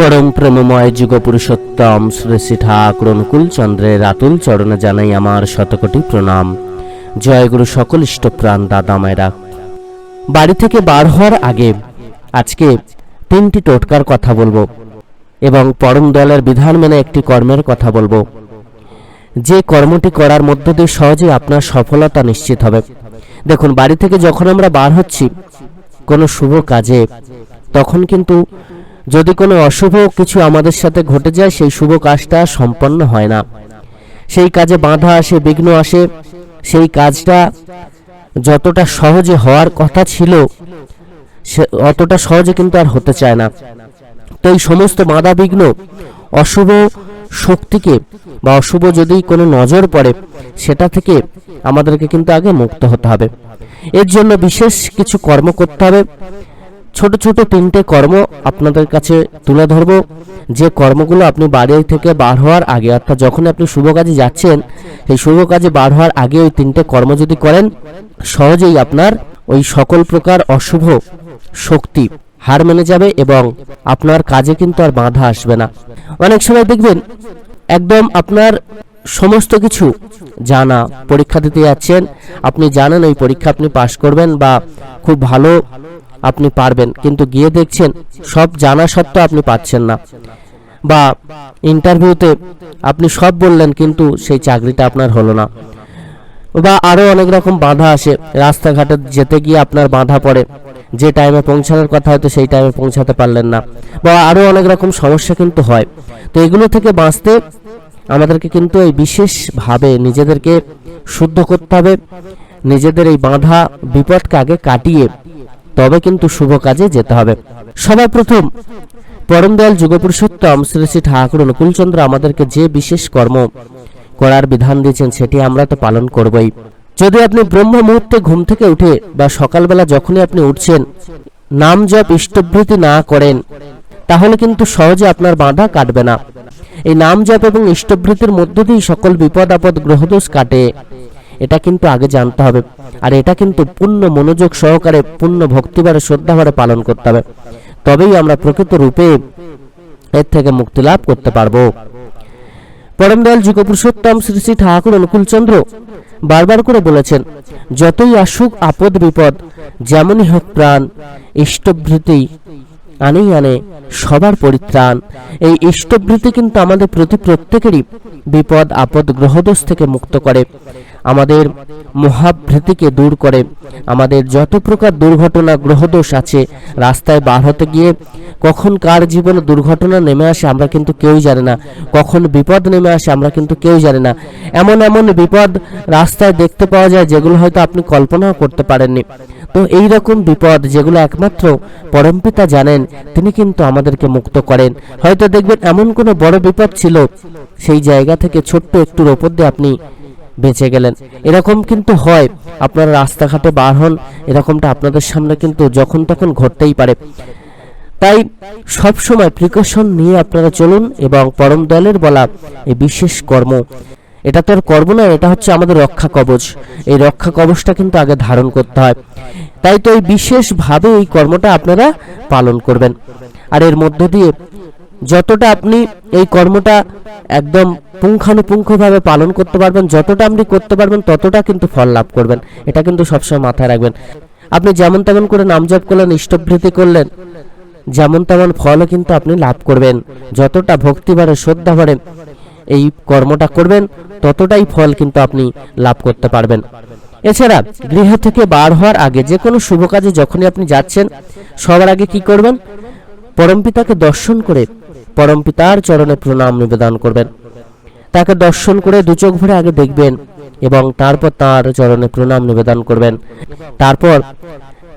পরম প্রেমময় যুগ পুরুষোত্তম শ্রী ঠাকুর অনুকূল চন্দ্রের আতুল চরণে জানাই আমার শতকোটি প্রণাম। জয় গুরু সকল ইষ্টপ্রাণ দাদা মায়েরা। বাড়ি থেকে বার হওয়ার আগে আজকে তিনটি টোটকার কথা বলব এবং পরম দলের বিধান মেনে একটি কর্মের কথা বলব। যে কর্মটি করার মধ্য দিয়ে সহজে আপনার সফলতা নিশ্চিত হবে। দেখুন, বাড়ি থেকে যখন আমরা বার হচ্ছি কোনো শুভ কাজে, তখন কিন্তু যদি কোনো অশুভ কিছু আমাদের সাথে ঘটে যায়, সেই শুভ কাজটা সম্পন্ন হয় না। সেই কাজে বাধা আসে, বিঘ্ন আসে, সেই কাজটা যতটা সহজে হওয়ার কথা ছিল, সে অতটা সহজে কিন্তু আর হতে চায় না। তো এই সমস্ত বাধা বিঘ্ন, অশুভ শক্তিকে বা অশুভ যদি কোনো নজর পড়ে, সেটা থেকে আমাদেরকে কিন্তু আগে মুক্ত হতে হবে। এর জন্য বিশেষ কিছু কর্ম করতে হবে। ছোট ছোট তিনটে কর্ম আপনাদের কাছে তুলে ধরবো। যে কর্মগুলো আপনি বাড়ি থেকে বার হওয়ার আগে, অর্থাৎ যখন আপনি শুভ কাজে যাচ্ছেন, সেই শুভ কাজে বার হওয়ার আগে ওই তিনটে কর্ম যদি করেন, সহজেই আপনার ওই সকল প্রকার অশুভ শক্তি হার মেনে যাবে এবং আপনার কাজে কিন্তু আর বাধা আসবে না। অনেক সময় দেখবেন একদম আপনার সমস্ত কিছু জানা পরীক্ষা দিতে যাচ্ছেন। আপনি জানেন ওই পরীক্ষা আপনি পাশ করবেন বা খুব ভালো আপনি পারবেন। কিন্তু গিয়ে দেখছেন, সব জানা সত্ত্বেও আপনি পাচ্ছেন না। বা ইন্টারভিউতে আপনি সব বললেন, কিন্তু সেই চাকরিটা আপনার হলো না। বা আরও অনেক রকম বাধা আসে। রাস্তাঘাটে যেতে গিয়ে আপনার বাধা পড়ে। যে টাইমে পৌঁছানোর কথা হয়তো সেই টাইমে পৌঁছাতে পারলেন না। বা আরও অনেক রকম সমস্যা কিন্তু হয়। তো এগুলো থেকে বাঁচতে আমাদেরকে কিন্তু এই বিশেষভাবে নিজেদেরকে শুদ্ধ করতে হবে। নিজেদের এই বাধা, বিপদকে আগে কাটিয়ে তবে কিন্তু শুভ কাজে যেতে হবে। সবার প্রথম, পরম দয়াল যুগপুরুষোত্তম শ্রী শ্রী ঠাকুর অনুকূলচন্দ্র আমাদেরকে যে বিশেষ কর্ম করার বিধান দিয়েছেন, সেটি আমরা তো পালন করবই। যদি আপনি ব্রহ্ম মুহূর্তে ঘুম থেকে উঠে বা সকালবেলা যখনই আপনি উঠছেন, নাম জপ ইষ্টভৃতি না করেন, তাহলে কিন্তু সহজে আপনার বাধা কাটবে না। এই নাম জপ এবং ইষ্টভৃতির মধ্য দিয়েই সকল বিপদ আপদ গ্রহদোষ কাটে। এটা কিন্তু আগে জানতে হবে। আর এটা কিন্তু পূর্ণ মনোযোগ সহকারে, পূর্ণ ভক্তিবারে শ্রদ্ধাভারে পালন করতে হবে। তবেই আমরা প্রকৃত রূপে এর থেকে মুক্তি লাভ করতে পারব। পরম দয়াল যুগ পুরুষোত্তম শ্রী শ্রী ঠাকুর অনুকূলচন্দ্র বারবার করে বলেছেন, যতই আসুক আপদ বিপদ, যেমনই হোক প্রাণ, ইষ্টভৃতি আনেই আনে সবার পরিত্রাণ। এই ইষ্টভৃতি কিন্তু আমাদের প্রতি প্রত্যেকেরই বিপদ, আপদ, গ্রহদোষ থেকে মুক্ত করে। আমাদের মহাভৃতিকে দূর করে। আমাদের যত প্রকার দুর্ঘটনা, গ্রহদোষ আছে, রাস্তায় বার হতে গিয়ে কখন কার জীবনে দুর্ঘটনা নেমে আসে আমরা কিন্তু কেউই জানি না। কখন বিপদ নেমে আসে আমরা কিন্তু কেউই জানি না। এমন এমন বিপদ রাস্তায় দেখতে পাওয়া যায় যেগুলো হয়তো আপনি কল্পনাও করতে পারেননি। তো এই রকম বিপদ যেগুলো একমাত্র পরমপিতা জানেন, তিনি কিন্তু আমাদেরকে মুক্ত করেন। হয়তো দেখবেন এমন কোনো বড় বিপদ ছিল, সেই জায়গা থেকে ছোট্ট একটুর ওপর দিয়ে আপনি বেঁচে গেলেন। এরকম কিন্তু হয়। আপনারা রাস্তাঘাটে বার হন, এরকমটা আপনাদের সামনে কিন্তু যখন তখন ঘটতেই পারে। তাই সব সময় প্রিকশন নিয়ে আপনারা চলুন এবং পরম দয়ালের বলা এই বিশেষ কর্ম। এটা তো আর কর্ম নয়, এটা হচ্ছে আমাদের রক্ষা কবচ। এই রক্ষা কবচটা কিন্তু আগে ধারণ করতে হয়। তাই তো এই বিশেষভাবে এই কর্মটা আপনারা পালন করবেন। আর এর মধ্য দিয়ে যতটা আপনি এই কর্মটা একদম পুঙ্খানুপুঙ্খভাবে পালন করতে পারবেন, যতটা আপনি করতে পারবেন, ততটা কিন্তু ফল লাভ করবেন। এটা কিন্তু সবসময় মাথায় রাখবেন। আপনি যেমন তেমন করে নাম জপ করলেন ইষ্টভৃতি করলেন, যেমন তেমন ফলও কিন্তু আপনি লাভ করবেন। যতটা ভক্তি ভরে, শ্রদ্ধা ভরে এই কর্মটা করবেন, ততটাই ফল কিন্তু আপনি লাভ করতে পারবেন। এছাড়া গৃহ থেকে বার হওয়ার আগে যে কোনো শুভ কাজে যখনই আপনি যাচ্ছেন, সবার আগে কি করবেন? পরমপিতাকে দর্শন করে পরমপিতার চরণে প্রণাম নিবেদন করবেন। তাকে দর্শন করে দু চোখ ভরে আগে দেখবেন এবং তারপর তার চরণে প্রণাম নিবেদন করবেন। তারপর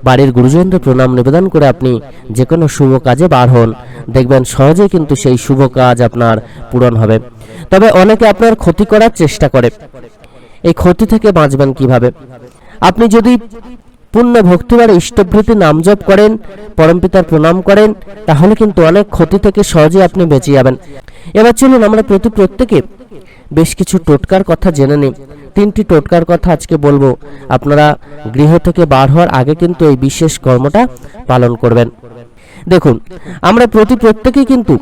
বাড়ির গুরুজনদের প্রণাম নিবেদন করে আপনি যে কোনো শুভ কাজে বার হন। দেখবেন সহজেই কিন্তু সেই শুভ কাজ আপনার পূরণ হবে। তবে অনেকে আপনার ক্ষতি করার চেষ্টা করে। এই ক্ষতি থেকে বাঁচবেন কীভাবে? আপনি যদি পূর্ণ ভক্তিবার ইষ্টভৃতি নাম জপ করেন পরমপিতার প্রণাম করেন, তাহলে কিন্তু অনেক ক্ষতি থেকে সহজে আপনি বেঁচে যাবেন। এবার চলুন আমরা প্রতি প্রত্যেকে বেশ কিছু টোটকার কথা জেনে নিই। তিনটি টোটকার কথা আজকে বলব। আপনারা গৃহ থেকে বার হওয়ার আগে কিন্তু এই বিশেষ কর্মটা পালন করবেন। দেখুন, আমরা প্রতি প্রত্যেকেই কিন্তু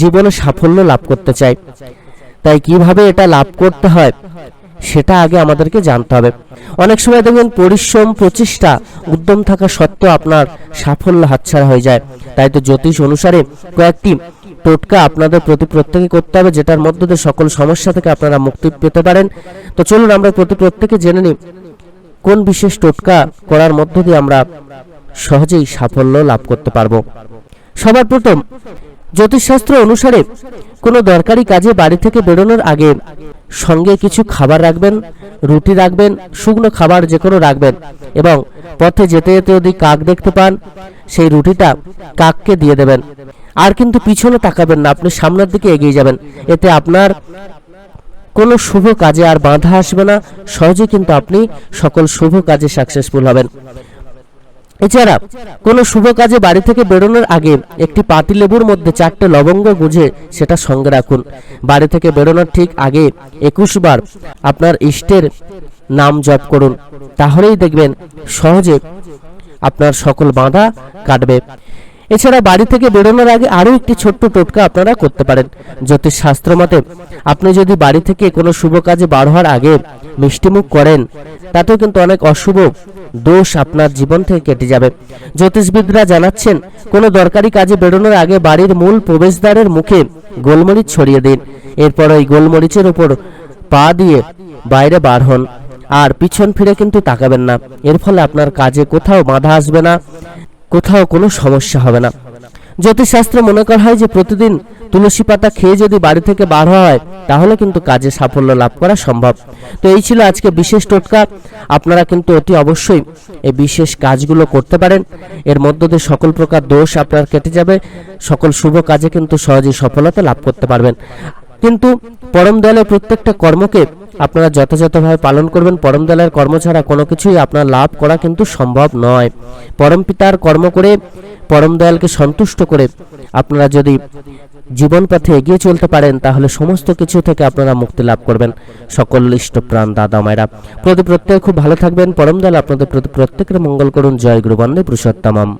জীবনে সাফল্য লাভ করতে চাই। তাই কীভাবে এটা লাভ করতে হয়? সেটা আগে আমাদেরকে জানতে হবে। অনেক সময় দেখবেন পরিশ্রম, প্রচেষ্টা, উদ্যম থাকা সত্ত্বেও আপনার সাফল্য হাতছাড়া হয়ে যায়। তাই তো জ্যোতিষ অনুসারে কয়েকটি টোটকা আপনাদের প্রতি প্রত্যেকে করতে হবে, যেটার মধ্য দিয়ে সকল সমস্যা থেকে আপনারা মুক্তি পেতে পারেন। তো চলুন আমরা প্রতি প্রত্যেকে জেনে নিই, কোন বিশেষ টোটকা করার মধ্য দিয়ে আমরা সহজেই সাফল্য লাভ করতে পারব। সবার প্রথম, জ্যোতিষশাস্ত্র অনুসারে কোনো দরকারি কাজে বাড়ি থেকে বেরোনোর আগে সঙ্গে কিছু খাবার রাখবেন, রুটি রাখবেন, শুকনো খাবার যে কোনো রাখবেন এবং পথে যেতে যেতে যদি কাক দেখতে পান, সেই রুটিটা কাককে দিয়ে দেবেন। আর কিন্তু পিছনে তাকাবেন না, আপনি সামনের দিকে এগিয়ে যাবেন। এতে আপনার কোনো শুভ কাজে আর বাধা আসবে না। সহজে কিন্তু আপনি সকল শুভ কাজে সাকসেসফুল হবেন। এছাড়া কোনো শুভ কাজে বাড়ি থেকে বেরোনোর আগে একটি পাতিলেবুর মধ্যে চারটে লবঙ্গ গুঁজে সেটা সঙ্গে রাখুন। বাড়ি থেকে বেরোনোর ঠিক আগে একুশ বার আপনার ইষ্টের নাম জপ করুন। তাহলেই দেখবেন সহজে আপনার সকল বাঁধা কাটবে। এছাড়া বাড়ি থেকে বেরোনোর আগে আরও একটি ছোট্ট টোটকা আপনারা করতে পারেন। জ্যোতিষ শাস্ত্র মতে, আপনি যদি বাড়ি থেকে কোনো শুভ কাজে বার হওয়ার আগে মিষ্টিমুখ করেন, তাতেও কিন্তু অনেক অশুভ দোষ আপনার জীবন থেকে কেটে যাবে। জ্যোতিষবিদরা জানাচ্ছেন, কোনো দরকারি কাজে বেরোনোর আগে বাড়ির মূল প্রবেশদ্বারের মুখে গোলমরিচ ছড়িয়ে দিন। এরপর ওই গোলমরিচের ওপর পা দিয়ে বাইরে বার হন। আর পিছন ফিরে কিন্তু তাকাবেন না। এর ফলে আপনার কাজে কোথাও বাধা আসবে না। কোথাও কোনো সমস্যা হবে না। জ্যোতিষশাস্ত্রে মনে করা হয় যে প্রতিদিন তুলসী পাতা খেয়ে যদি বাড়ি থেকে বার হয়, তাহলে কিন্তু কাজে সাফল্য লাভ করা সম্ভব। তো এই ছিল আজকে বিশেষ টোটকা। আপনারা কিন্তু অতি অবশ্যই এই বিশেষ কাজগুলো করতে পারেন। এর মধ্য দিয়ে সকল প্রকার দোষ আপনার কেটে যাবে। সকল শুভ কাজে কিন্তু সহজেই সফলতা লাভ করতে পারবেন। কিন্তু পরম দয়ালের প্রত্যেকটা কর্মকে আপনারা যথাযথভাবে পালন করবেন। পরম দয়ালের কর্ম ছাড়া কোনো কিছুই আপনার লাভ করা কিন্তু সম্ভব নয়। পরম পিতার কর্ম করে, পরম দয়ালকে সন্তুষ্ট করে আপনারা যদি জীবন পথে এগিয়ে চলতে পারেন, তাহলে সমস্ত কিছু থেকে আপনারা মুক্তি লাভ করবেন। সকল ইষ্টপ্রাণ দাদা মায়েরা প্রতি প্রত্যেকে খুব ভালো থাকবেন। পরম দয়াল আপনাদের প্রতি প্রত্যেকের মঙ্গল করুন। জয় গুরু বন্দে পুরুষোত্তমম।